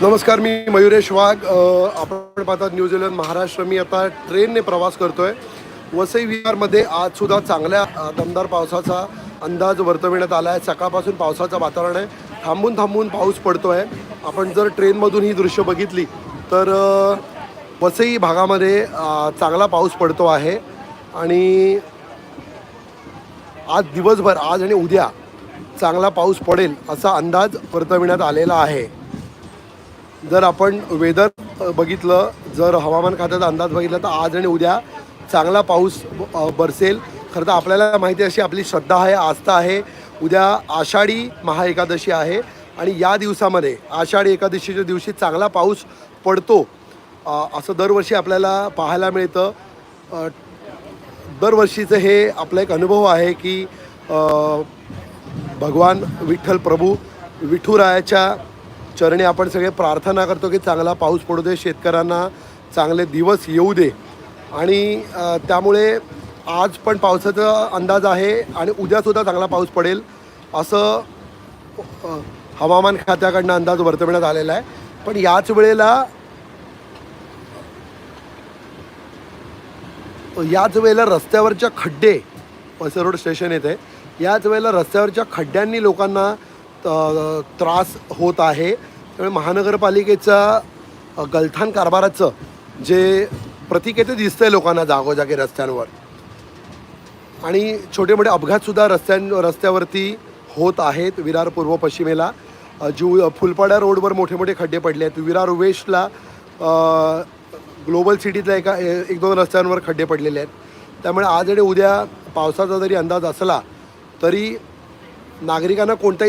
नमस्कार मी मयुरेश वाघ. आपण पाहतात न्यूझीलंड महाराष्ट्र. मी आता ट्रेनने प्रवास करतोय. वसई विहारमध्ये आज सुद्धा चांगल्या दमदार पावसाचा अंदाज वर्तविण्यात आला आहे. सकाळपासून पावसाचं वातावरण आहे. थांबून थांबून पाऊस पडतो आहे आपण जर ट्रेनमधून ही दृश्य बघितली तर वसई भागामध्ये चांगला पाऊस पडतो आहे. आणि आज दिवसभर आज आणि उद्या चांगला पाऊस पडेल असा अंदाज वर्तविण्यात आलेला आहे. जर आपण वेदर बघितलं जर हवामान खात्याचा अंदाज बघितला तर आज आणि उद्या चांगला पाऊस बरसेल. खरं तर आपल्याला माहिती अशी आपली श्रद्धा आहे आस्था आहे. उद्या आषाढी महाएकादशी आहे. आणि या दिवसामध्ये आषाढी एकादशीच्या दिवशी चांगला पाऊस पडतो. असं दरवर्षी आपल्याला पाहायला मिळतं. दरवर्षीचं हे आपला एक अनुभव आहे की भगवान विठ्ठल प्रभू विठुरायाच्या चरणी आपण सगळे प्रार्थना करतो की चांगला पाऊस पडू दे शेतकऱ्यांना चांगले दिवस येऊ दे. आणि त्यामुळे आज पण पावसाचा अंदाज आहे आणि उद्यासुद्धा चांगला पाऊस पडेल असं हवामान खात्याकडनं अंदाज वर्तवण्यात आलेला आहे. पण याच वेळेला याच वेळेला रस्त्यावरच्या खड्डे वसई रोड स्टेशन येते याच वेळेला रस्त्यावरच्या खड्ड्यांनी लोकांना त्रास होत आहे. त्यामुळे महानगरपालिकेचा गलथान कारभाराचं जे प्रतीक आहे ते दिसतंय लोकांना जागोजागी रस्त्यांवर. आणि छोटे मोठे अपघातसुद्धा रस्त्यां रस्त्यावरती होत आहेत विरार पूर्व पश्चिमेला. अ, जू फुलपाड्या रोडवर मोठे मोठे खड्डे पडले आहेत. विरार वेस्टला ग्लोबल सिटीतल्या एका एक दोन रस्त्यांवर खड्डे पडलेले आहेत. त्यामुळे आज आणि उद्या पावसाचा जरी अंदाज असला तरी नागरिकांना कोणताही